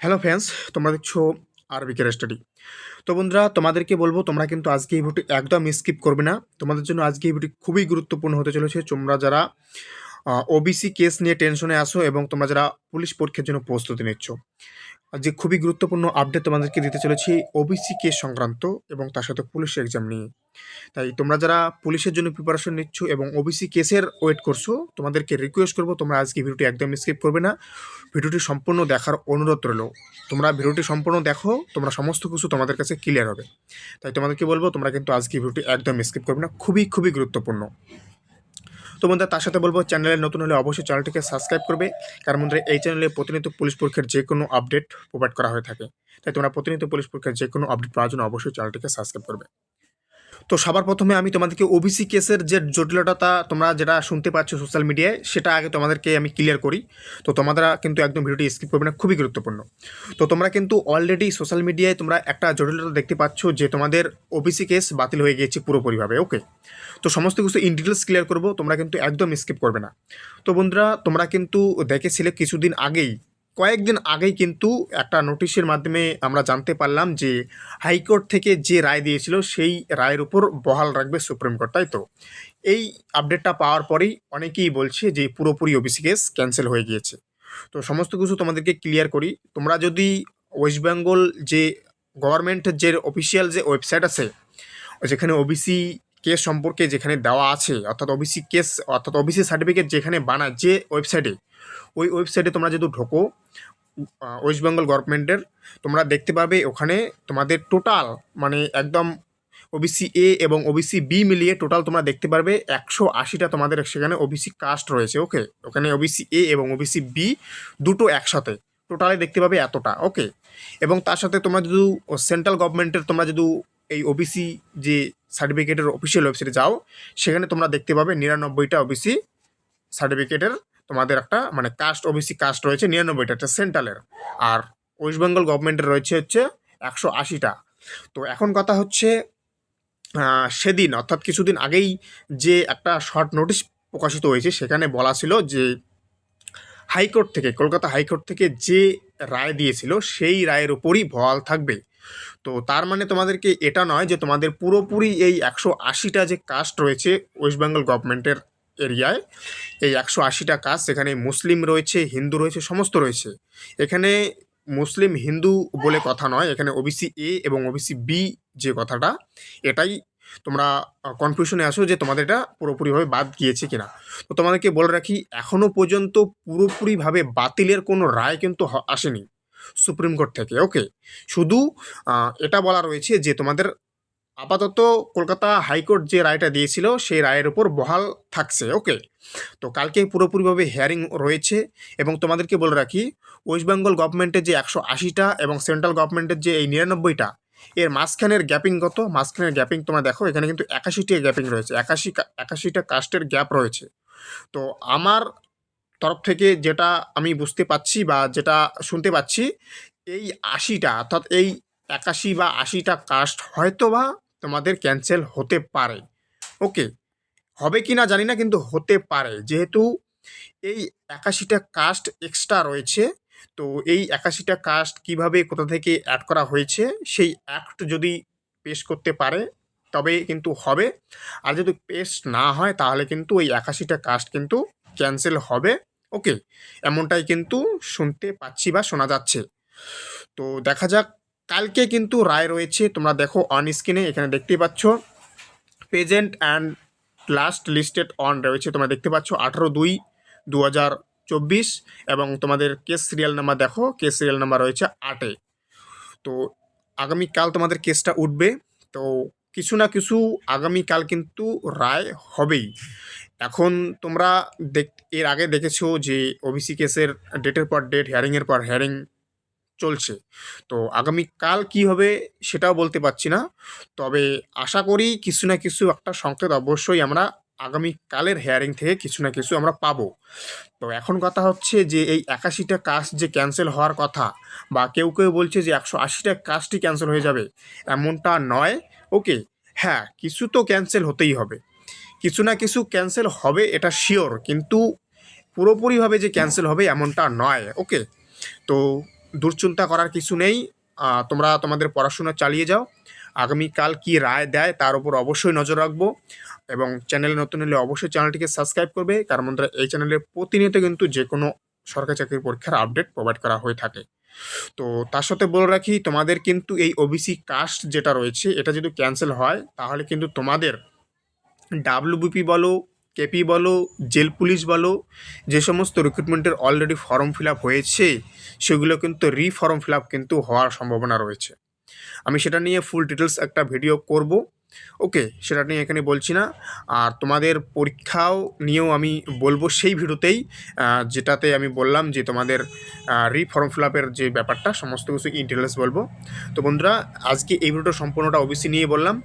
Hello fans তোমরা দেখছ আরবিকের study. তো বন্ধুরা, তোমাদেরকে বলব, তোমরা কিন্তু আজকে এই ভিডিওটি একদম স্কিপ করবে না। তোমাদের জন্য আজকে এই ভিডিও খুবই গুরুত্বপূর্ণ হতে চলেছে। তোমরা যারা ওবিসি কেস নিয়ে টেনশনে আসো এবং তোমরা যারা পুলিশ পরীক্ষার জন্য প্রস্তুতি নিচ্ছ। যে খুবই গুরুত্বপূর্ণ আপডেট তোমাদেরকে দিতে চলেছি ওবিসি কেস সংক্রান্ত এবং তার সাথে পুলিশ এক্সাম নিয়ে। তাই তোমরা যারা পুলিশের জন্য প্রিপারেশন নিচ্ছ এবং ওবিসি কেসের ওয়েট করছ, তোমাদেরকে রিকোয়েস্ট করব, তোমরা আজকে ভিডিওটি একদম স্কিপ করবে না। ভিডিওটি সম্পূর্ণ দেখার অনুরোধ রইল। তোমরা ভিডিওটি সম্পূর্ণ দেখো, তোমরা সমস্ত কিছু তোমাদের কাছে ক্লিয়ার হবে। তাই তোমাদেরকে বলব, তোমরা কিন্তু আজকে ভিডিওটি একদম স্কিপ করবে না। খুবই খুবই গুরুত্বপূর্ণ। তো বন্ধুরা, তার সাথে বলব, চ্যানেলে নতুন হলে অবশ্যই চ্যানেলটিকে সাবস্ক্রাইব করবে। কারণ বন্ধুরা, এই চ্যানেলে প্রতিনিয়ত পুলিশ পরীক্ষার যে কোনো আপডেট প্রোভাইড করা হয়ে থাকে। তাই তোমরা প্রতিনিয়ত পুলিশ পরীক্ষার যে কোনো আপডেট পাওয়ার জন্য অবশ্যই চ্যানেলটিকে সাবস্ক্রাইব করবে। তো সবার প্রথমে আমি তোমাদেরকে ওবিসি কেসের যে জটিলতা তোমরা যেটা শুনতে পাচ্ছ সোশ্যাল মিডিয়ায় সেটা আগে তোমাদেরকে আমি ক্লিয়ার করি। তো তোমাদের কিন্তু একদম ভিডিওটি স্কিপ করবে না, খুবই গুরুত্বপূর্ণ। তো তোমরা কিন্তু অলরেডি সোশ্যাল মিডিয়ায় তোমরা একটা জটিলতা দেখতে পাচ্ছ যে তোমাদের ওবিসি কেস বাতিল হয়ে গিয়েছে পুরোপুরিভাবে ওকে তো সমস্ত কিছু ইন ডিটেলস ক্লিয়ার করব, তোমরা কিন্তু একদম স্কিপ করবে না। তো বন্ধুরা, তোমরা কিন্তু দেখেছিলে কিছুদিন আগেই কয়েকদিন আগেই কিন্তু একটা নোটিশের মাধ্যমে আমরা জানতে পারলাম যে হাইকোর্ট থেকে যে রায় দিয়েছিল সেই রায়ের উপর বহাল রাখবে সুপ্রিম কোর্ট, তাই তো? এই আপডেটটা পাওয়ার পরেই অনেকেই বলছে যে পুরোপুরি ওবিসি কেস ক্যান্সেল হয়ে গিয়েছে। তো সমস্ত কিছু তোমাদেরকে ক্লিয়ার করি। তোমরা যদি ওয়েস্ট বেঙ্গল যে গভর্নমেন্টের যে অফিসিয়াল যে ওয়েবসাইট আছে, যেখানে ওবিসি কেস সম্পর্কে যেখানে দেওয়া আছে, অর্থাৎ ওবিসি কেস, অর্থাৎ ওবিসি সার্টিফিকেট যেখানে বানায় যে ওয়েবসাইটে ওই ওয়েবসাইটে তোমরা যদি ঢোকো ওয়েস্ট বেঙ্গল গভর্নমেন্টের তোমরা দেখতে পাবে ওখানে তোমাদের টোটাল মানে একদম ওবিসি এ এবং ওবিসি বি মিলিয়ে টোটাল তোমরা দেখতে পারবে একশো আশিটা তোমাদের সেখানে ওবিসি কাস্ট রয়েছে ওকে ওখানে ওবিসি এ এবং ওবিসি বি দুটো একসাথে। টোটালে দেখতে পাবে এতটা ওকে এবং তার সাথে তোমরা যদি সেন্ট্রাল গভর্নমেন্টের তোমরা যদি এই ওবিসি যে সার্টিফিকেটের অফিসিয়াল ওয়েবসাইটে যাও, সেখানে তোমরা দেখতে পাবে নিরানব্বইটা ওবিসি সার্টিফিকেটের তোমাদের একটা মানে কাস্ট ওবিসি কাস্ট রয়েছে নিরানব্বইটা একটা সেন্ট্রালের আর ওয়েস্ট বেঙ্গল গভর্নমেন্টের রয়েছে হচ্ছে একশো আশিটা। তো এখন কথা হচ্ছে সেদিন, অর্থাৎ কিছুদিন আগেই যে একটা শর্ট নোটিশ প্রকাশিত হয়েছে, সেখানে বলা ছিল যে হাইকোর্ট থেকে, কলকাতা হাইকোর্ট থেকে যে রায় দিয়েছিল, সেই রায়ের উপরই বহাল থাকবে। তো তার মানে তোমাদেরকে এটা নয় যে তোমাদের পুরোপুরি এই একশো আশিটা যে কাস্ট রয়েছে ওয়েস্ট বেঙ্গল গভর্নমেন্টের এরিয়ায় এই একশো আশিটা কাস্ট সেখানে মুসলিম রয়েছে, হিন্দু রয়েছে, সমস্ত রয়েছে। এখানে মুসলিম হিন্দু বলে কথা নয়, এখানে ওবিসি এ এবং ওবিসি বি যে কথাটা, এটাই তোমরা কনফিউশনে আসো যে তোমাদের এটা পুরোপুরিভাবে বাদ গিয়েছে কিনা। তো তোমাদেরকে বলে রাখি এখনও পর্যন্ত পুরোপুরিভাবে বাতিলের কোনো রায় কিন্তু আসেনি সুপ্রিম কোর্ট থেকে ওকে শুধু এটা বলা রয়েছে যে তোমাদের আপাতত কলকাতা হাইকোর্ট যে রায়টা দিয়েছিল, সেই রায়ের উপর বহাল থাকছে ওকে তো কালকে পুরোপুরিভাবে হিয়ারিং রয়েছে এবং তোমাদেরকে বলে রাখি ওয়েস্ট বেঙ্গল গভর্নমেন্টের যে একশো আশিটা এবং সেন্ট্রাল গভর্নমেন্টের যে এই নিরানব্বইটা, এর মাঝখানের গ্যাপিং কত? মাঝখানের গ্যাপিং তোমরা দেখো, এখানে কিন্তু একাশিটি গ্যাপিং রয়েছে, একাশি একাশিটা কাস্টের গ্যাপ রয়েছে। তো আমার তরফ থেকে যেটা আমি বুঝতে পাচ্ছি বা যেটা শুনতে পাচ্ছি, এই আশিটা, অর্থাৎ এই একাশি বা আশিটা কাস্ট হয়তো বা তোমাদের ক্যান্সেল হতে পারে। ওকে হবে কি না জানি না, কিন্তু হতে পারে। যেহেতু এই একাশিটা কাস্ট এক্সট্রা রয়েছে, তো এই একাশিটা কাস্ট কীভাবে, কোথা থেকে অ্যাড করা হয়েছে, সেই অ্যাক্ট যদি পেশ করতে পারে, তবে কিন্তু হবে। আর যদি পেশ না হয়, তাহলে কিন্তু ওই একাশিটা কাস্ট কিন্তু ক্যান্সেল হবে। ওকে এমনটাই কিন্তু শুনতে পাচ্ছি বা শোনা যাচ্ছে। তো দেখা যাক কালকে কিন্তু রায় রয়েছে। তোমরা দেখো অন স্ক্রিনে এখানে দেখতেই পাচ্ছ। Present and last listed on রয়েছে। তোমরা দেখতে পাচ্ছ আঠারো দুই দু এবং তোমাদের কেস সিরিয়াল নাম্বার দেখো কেস সিরিয়াল নাম্বার রয়েছে আটে। তো আগামীকাল তোমাদের কেসটা উঠবে। তো কিছু না কিছু আগামীকাল কিন্তু রায় হবেই। এখন তোমরা দেখ, এর আগে দেখেছ যে ওবিসি কেসের ডেটের পর ডেট হিয়ারিংয়ের পর হিয়ারিং চলছে। তো আগামীকাল কী হবে সেটাও বলতে পারছি না। তবে আশা করি কিছু না কিছু একটা সংকেত অবশ্যই আমরা আগামীকালের হেয়ারিং থেকে কিছু না কিছু আমরা পাবো। তো এখন কথা হচ্ছে যে এই একাশিটা কাজ যে ক্যান্সেল হওয়ার কথা বা কেউ কেউ বলছে যে একশো আশিটা কাজটি ক্যান্সেল হয়ে যাবে, এমনটা নয়। ওকে হ্যাঁ কিছু তো ক্যান্সেল হতেই হবে। কিছু না কিছু ক্যান্সেল হবে, এটা শিওর কিন্তু পুরোপুরিভাবে যে ক্যান্সেল হবে এমনটা নয়। ওকে তো দুশ্চিন্তা করার কিছু নেই। তোমরা তোমাদের পড়াশোনা চালিয়ে যাও। আগামীকাল কি রায় দেয় তার উপর অবশ্যই নজর রাখব এবং চ্যানেলে নতুন হলে অবশ্যই চ্যানেলটিকে সাবস্ক্রাইব করবে, কারণ বন্ধুরা এই চ্যানেলে প্রতিনিয়ত কিন্তু যে কোনো সরকারি চাকরির পরীক্ষার আপডেট প্রোভাইড করা হয়ে থাকে। তো তার সাথে বলে রাখি, তোমাদের কিন্তু এই ওবিসি কাস্ট যেটা রয়েছে, এটা যদি ক্যান্সেল হয়, তাহলে কিন্তু তোমাদের ডাব্লিউবিপি বলো কেপি বলো, জেল পুলিশ বলো, যে সমস্ত রিক্রুটমেন্টের অলরেডি ফর্ম ফিল আপ হয়েছে, সেগুলো কিন্তু রি ফর্ম ফিল আপ কিন্তু হওয়ার সম্ভাবনা রয়েছে। আমি সেটা নিয়ে ফুল ডিটেলস একটা ভিডিও করব। ওকে, সেটা নিয়ে এখানে বলছি না। আর তোমাদের পরীক্ষাও নিয়েও আমি বলব সেই ভিডিওতেই যেটাতে আমি বললাম যে তোমাদের রি ফর্ম ফিল আপের যে ব্যাপারটা, সমস্ত কিছু ইন ডিটেলস বলব। তো বন্ধুরা, আজকে এই ভিডিওটা সম্পূর্ণটা ওবিসি নিয়ে বললাম।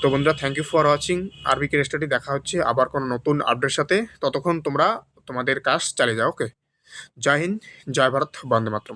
তো বন্ধুরা থ্যাংক ইউ ফর ওয়াচিং আর আরবিকে রেস্টার্টি দেখা হচ্ছে আবার কোনো নতুন আপডেট সাথে। ততক্ষণ তোমরা তোমাদের কাজ চালিয়ে যাও ওকে জয় হিন্দ, জয় ভারত, বন্দে মাতরম।